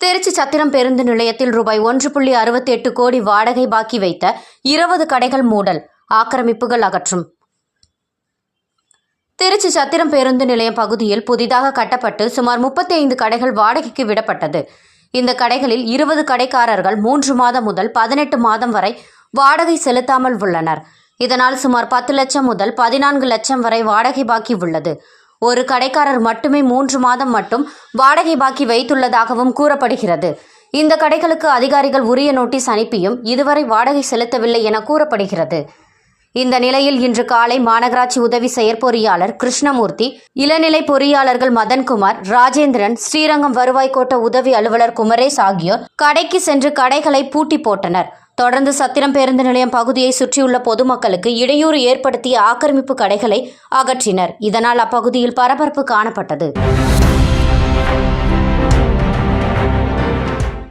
திருச்சி சத்திரம் பேருந்து நிலையத்தில் ரூபாய் ஒன்று புள்ளி அறுபத்தி எட்டு கோடி வாடகை பாக்கி வைத்த இருபது கடைகள் மூடல். ஆக்கிரமிப்புகள் அகற்றும். திருச்சி சத்திரம் பேருந்து நிலையம் பகுதியில் புதிதாக கட்டப்பட்டு சுமார் முப்பத்தி ஐந்து கடைகள் வாடகைக்கு விடப்பட்டது. இந்த கடைகளில் இருபது கடைக்காரர்கள் மூன்று மாதம் முதல் பதினெட்டு மாதம் வரை வாடகை செலுத்தாமல் உள்ளனர். இதனால் சுமார் பத்து லட்சம் முதல் பதினான்கு லட்சம் வரை வாடகை பாக்கி உள்ளது. ஒரு கடைக்காரர் மட்டுமே மூன்று மாதம் மட்டும் வாடகை பாக்கி வைத்துள்ளதாகவும் கூறப்படுகிறது. இந்த கடைகளுக்கு அதிகாரிகள் உரிய நோட்டீஸ் அனுப்பியும் இதுவரை வாடகை செலுத்தவில்லை என கூறப்படுகிறது. இந்த நிலையில் இன்று காலை மாநகராட்சி உதவி செயற்பொறியாளர் கிருஷ்ணமூர்த்தி இளநிலை பொறியாளர்கள் மதன்குமார் ராஜேந்திரன் ஸ்ரீரங்கம் வருவாய் கோட்ட உதவி அலுவலர் குமரேஷ் ஆகியோர் கடைக்கு சென்று கடைகளை பூட்டி போட்டனர். தொடர்ந்து சத்திரம் பேருந்து நிலையம் பகுதியை சுற்றியுள்ள பொதுமக்களுக்கு இடையூறு ஏற்படுத்திய ஆக்கிரமிப்பு கடைகளை அகற்றினர். இதனால் அப்பகுதியில் பரபரப்பு காணப்பட்டது.